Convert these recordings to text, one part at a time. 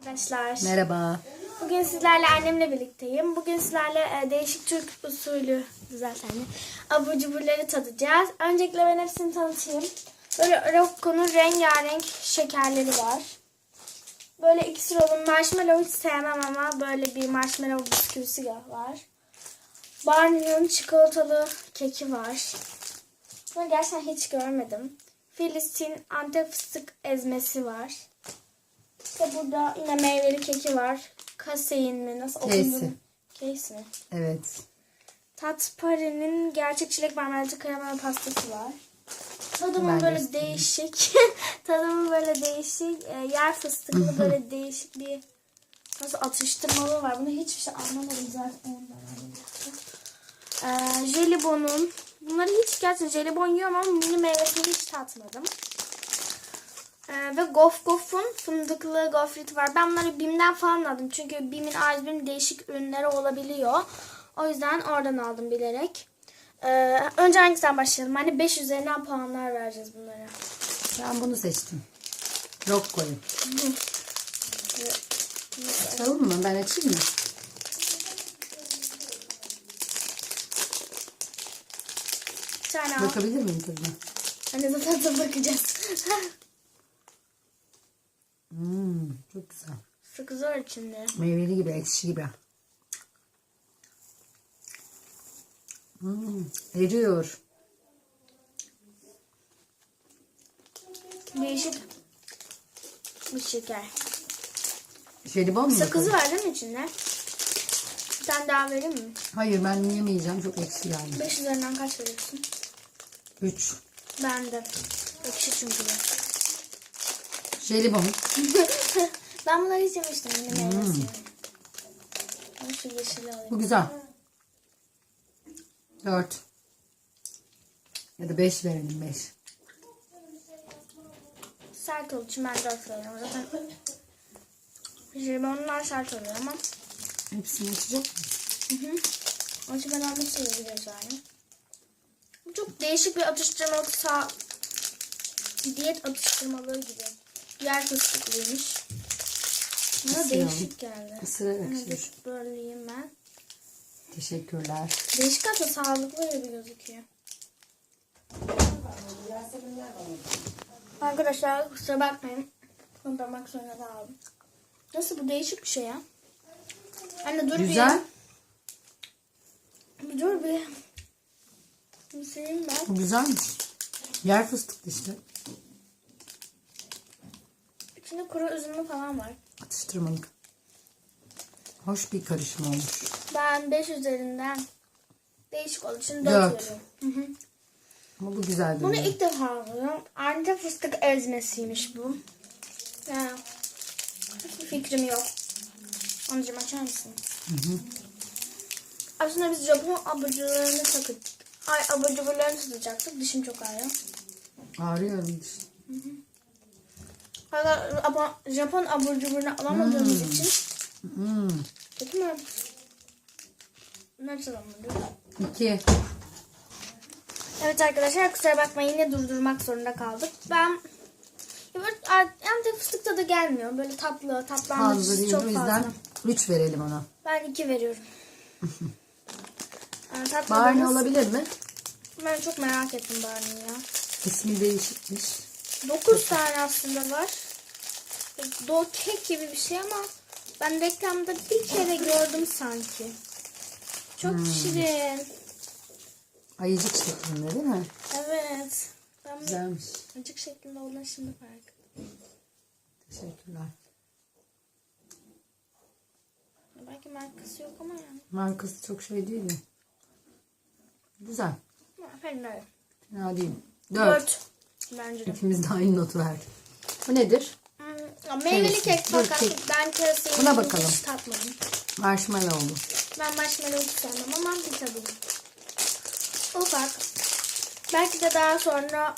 Arkadaşlar. Merhaba. Bugün sizlerle annemle birlikteyim. Bugün sizlerle e, değişik Türk usulü zaten abur cuburları tadacağız. Öncelikle ben hepsini tanıtayım. Böyle Rocco'nun rengarenk şekerleri var. Böyle iki rolun marshmallow hiç sevmem ama böyle bir marshmallow bisküvisi var. Barney'nin çikolatalı keki var. Bunu gerçekten hiç görmedim. Filistin Antep fıstık ezmesi var. İşte burada yine meyveli keki var. Kasein mi? Nasıl Casey. okunduğunu- Casey mi? Evet. Tatpari'nin gerçek çilek marmelatı karamel pastası var. Tadımı böyle istedim. değişik. Tadımı böyle değişik. E, yer fıstıklı böyle değişik bir nasıl atıştırmalı var. Bunu hiçbir şey anlamadım zaten. ondan. E, jelibonun bunları hiç gerçekten jelibon yiyorum ama mini meyvesini hiç tatmadım. E, ve Gof Gof'un fındıklı gofreti var. Ben bunları Bim'den falan aldım. Çünkü Bim'in A101'in değişik ürünleri olabiliyor. O yüzden oradan aldım bilerek. Ee, önce hangisinden başlayalım? Hani 5 üzerinden puanlar vereceğiz bunlara. Ben bunu seçtim. Rocco'yu. Açalım mı? Ben açayım mı? Bir tane al. Bakabilir miyim tadına? Hani zaten bakacağız. Çok güzel. Çok zor içinde. Meyveli gibi, ekşi gibi. Hmm, eriyor. Değişik bir şeker. Jelibon mu? Sakızı var değil mi içinde? Bir tane daha vereyim mi? Hayır ben yemeyeceğim. Çok ekşi geldi. 5 üzerinden kaç veriyorsun? 3. Ben de. Ekşi çünkü bu. Jelibon. ben bunları hiç yemiştim. Yine meyvesini. Ben şu yeşili alayım. Bu güzel. 4. Ya da 5 verelim 5. Sert olduğu için ben 4 veriyorum. Zaten jelibonlar sert oluyor ama Hepsini açacak mısın? Hı hı. Onun için ben almak yani. Bu çok değişik bir atıştırmalık sağ diyet atıştırmalığı gibi. Yer fıstıklıymış. Bana değişik geldi. Isırarak dur, böyle yiyeyim ben. Teşekkürler. Değişik aslında sağlıklı gibi gözüküyor. Arkadaşlar kusura bakmayın. Kondurmak zorunda kaldım. Nasıl bu değişik bir şey ya? Anne dur Güzel. bir. Bir dur bir. Bir sileyim ben. Bu güzelmiş. Yer fıstıklı işte. İçinde kuru üzümü falan var. Atıştırmalık. Hoş bir karışım olmuş. Ben 5 üzerinden değişik olduğu için 4 Dört. veriyorum. Hı hı. Ama bu güzel Bunu ilk defa alıyorum. Antep fıstık ezmesiymiş bu. Ya. Hiçbir fikrim yok. Anneciğim açar mısın? Aslında biz Japon aburcularını takıp Ay abur cuburlarını tutacaktık. Dişim çok ağrıyor. Ağrıyorum işte. Hala ama Japon abur cuburunu alamadığımız için Hmm. kötü mü? Nasıl alamadık? İki. Evet arkadaşlar kusura bakmayın yine durdurmak zorunda kaldık. Ben ya böyle Antep fıstık tadı gelmiyor. Böyle tatlı, değil. çok O fazla. yüzden üç verelim ona. Ben iki veriyorum. yani Barney olabilir mi? Ben çok merak ettim Barney'i ya. İsmi değişikmiş. 9 tane aslında var. Do kek gibi bir şey ama ben reklamda bir kere gördüm sanki. Çok Hmm. şirin. Ayıcık şeklinde değil mi? Evet. Ben Güzelmiş. acık şeklinde olduğunu şimdi fark ettim. Teşekkürler. Belki markası yok ama yani. Markası çok şey değil mi? Güzel. Efendim öyle. Fena değil. Dört. 4. Bence de. İkimiz de aynı notu verdik. Bu nedir? Hmm, meyveli kek Dur, fakat kek. ben kereseyi Buna bakalım. hiç tatmadım. Marshmallow'lu. Ben marshmallow hiç sevmem ama bir tadım. Ufak. Belki de daha sonra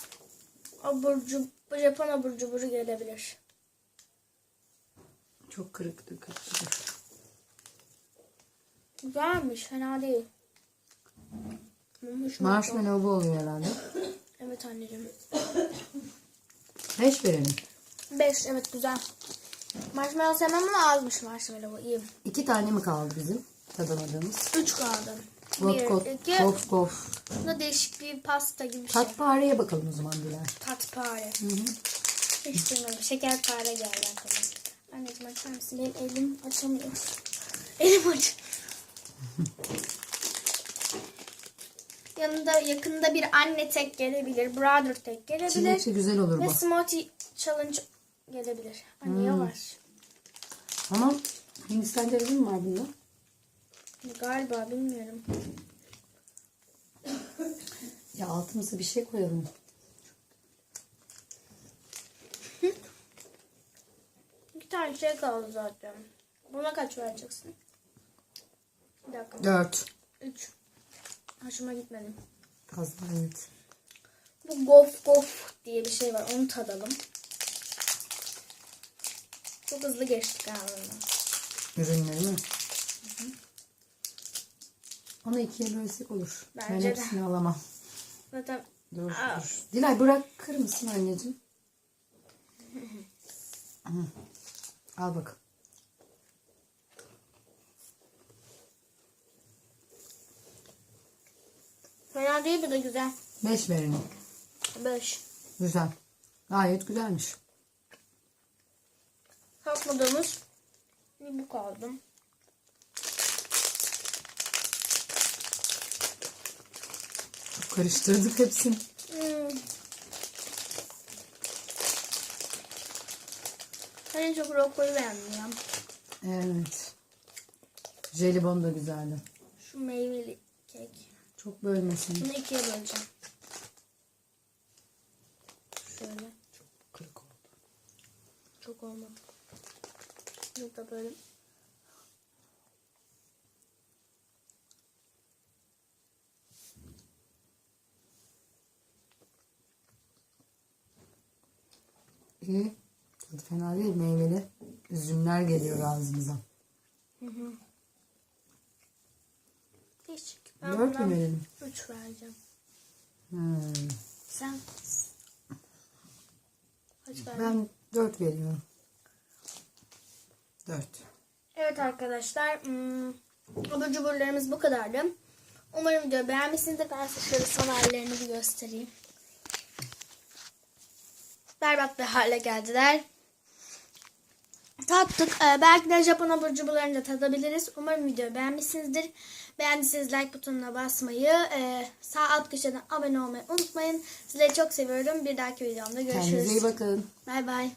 abur cubur, Japon abur cuburu gelebilir. Çok kırık dökülmüş. Güzelmiş, fena değil. Marshmallow bu oluyor herhalde. Evet anneciğim. Beş verelim. 5 evet güzel. Marshmallow sevmem ama azmış marshmallow. İyi. İki tane mi kaldı bizim tadamadığımız? Üç kaldı. Got iki. got gof. Bu da değişik bir pasta gibi bir şey. Tatpareye bakalım o zaman Dilay. Tatpare. Hiç duymadım. Şekerpare geldi aklıma. Anneciğim açar mısın? Benim elim açamıyor. Elim aç. Yanında yakında bir anne tek gelebilir. Brother tek gelebilir. Çilekli güzel olur Ve bu. smoothie challenge gelebilir. Anne yavaş. Ama Hindistan cevizi mi var bunda? Galiba bilmiyorum. Ya altımıza bir şey koyalım. İki tane şey kaldı zaten. Buna kaç vereceksin? Bir dakika. Dört. Üç. Hoşuma gitmedi. Fazla evet. Bu gof gof diye bir şey var. Onu tadalım. Çok hızlı geçtik galiba. Ürünleri mi? Onu ikiye bölsek olur. ben Bence de. hepsini alamam. Zaten Dur, Aa. dur. Dilay bırakır mısın anneciğim? Hı. Al bak. Fena değil bu da güzel. Beş verin. Beş. Güzel. Gayet güzelmiş. Tatmadığımız bir bu kaldı. Karıştırdık hepsini. Hmm. Ben en çok rokkoyu beğendim. Evet. Jelibon da güzeldi. Şu meyveli kek. Çok bölmesin. Bunu ikiye böleceğim. Şöyle. Kırık oldu. Çok olmadı. Bunu da böyle. İyi. Tadı fena değil. Meyveli. Üzümler geliyor ağzımıza. Değişik. Dört mü verelim? Üç vereceğim. Hmm. Sen kaç verdin? Ben dört veriyorum. Dört. Evet arkadaşlar. Hmm, abur cuburlarımız bu kadardı. Umarım video beğenmişsinizdir. Ben size şöyle son hallerini bir göstereyim. Berbat bir hale geldiler. Tattık. Ee, belki de Japon abur cuburlarını da tadabiliriz. Umarım video beğenmişsinizdir. Beğendiyseniz like butonuna basmayı, e, sağ alt köşeden abone olmayı unutmayın. Sizleri çok seviyorum. Bir dahaki videomda görüşürüz. Kendinize iyi bakın. Bay bay.